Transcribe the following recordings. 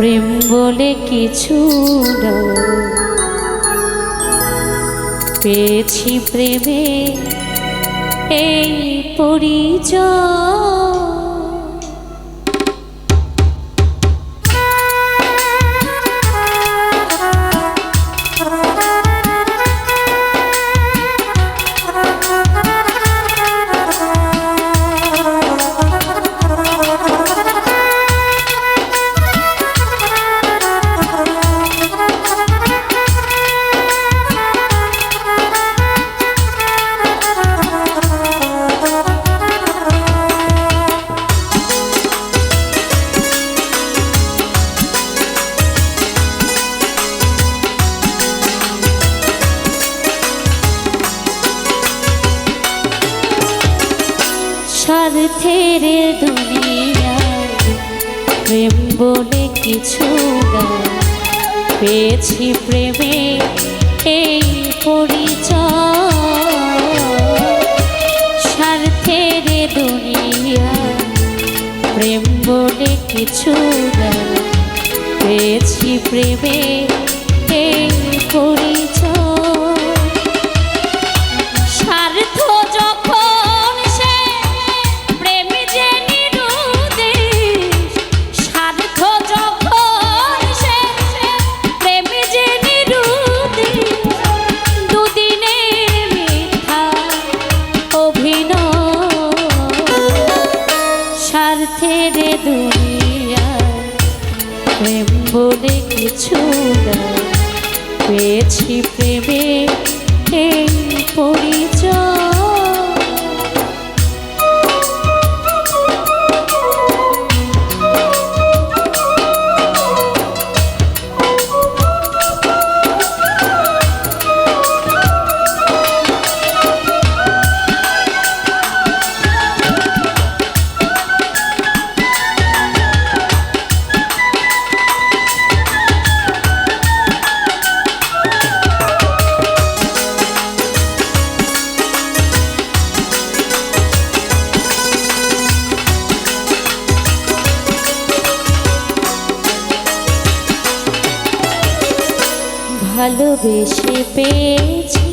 প্রেম বলে কিছু না পেয়েছি প্রেমে এই পরিচয়। স্বার্থের দুনিয়া প্রেম বলে কিছু পেয়েছি প্রেমে এই পরিচয়। স্বার্থের দুনিয়া প্রেম বলে কিছু গান পেয়েছি প্রেমে এই পরিচয়। প্রেমে এই ভালোবেসে পেয়েছি।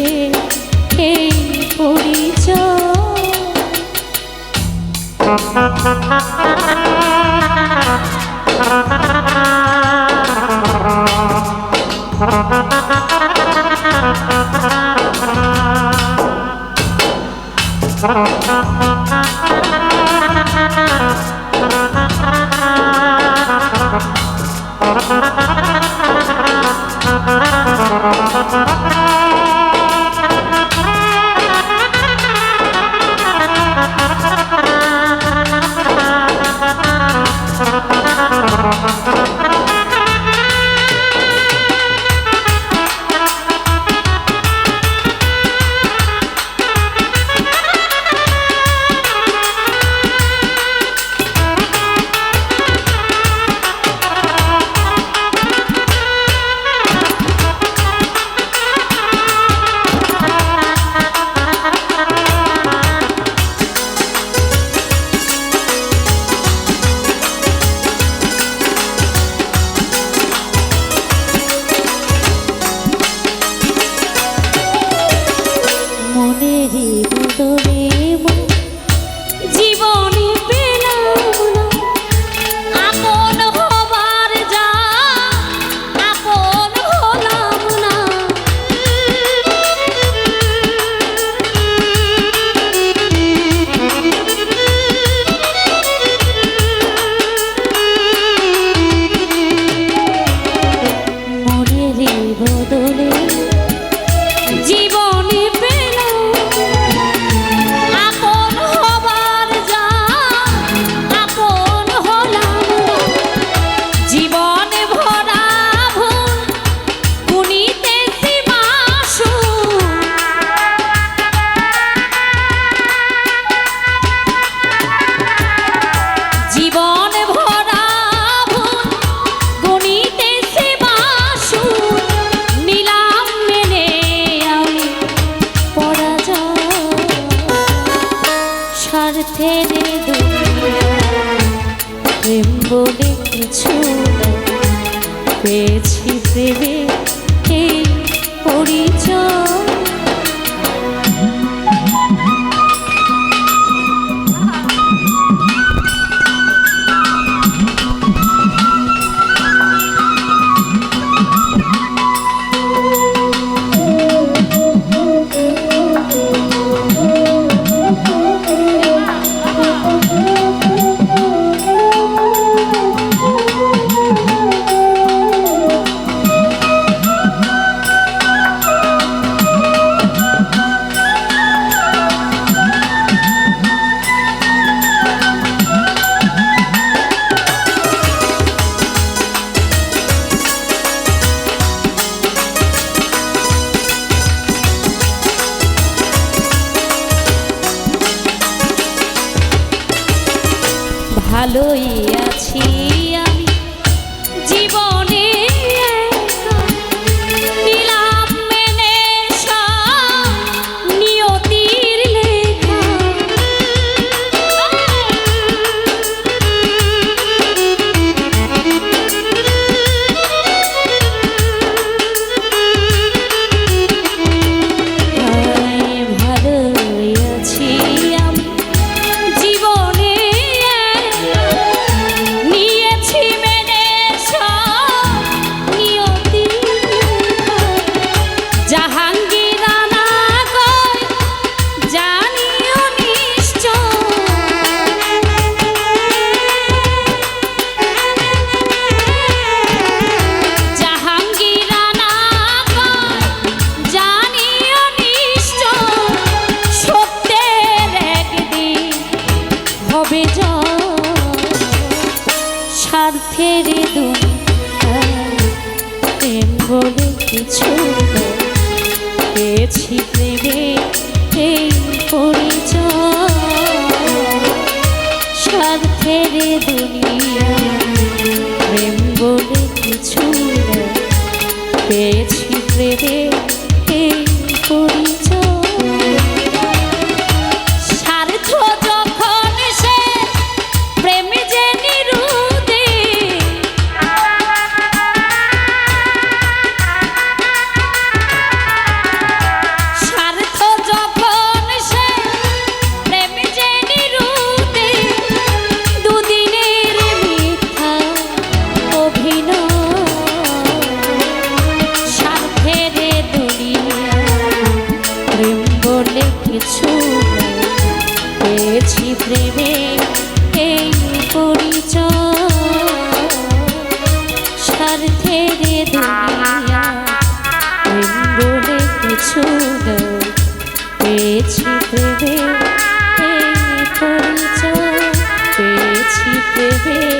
যে এই পরিচয় Thank you. Uh-huh. to স্বার্থের প্রেম বলে কিছু পেয়েছি প্রেমে ভালোই কিছু পেয়েছি প্রেমে পেয়েছি প্রেমে।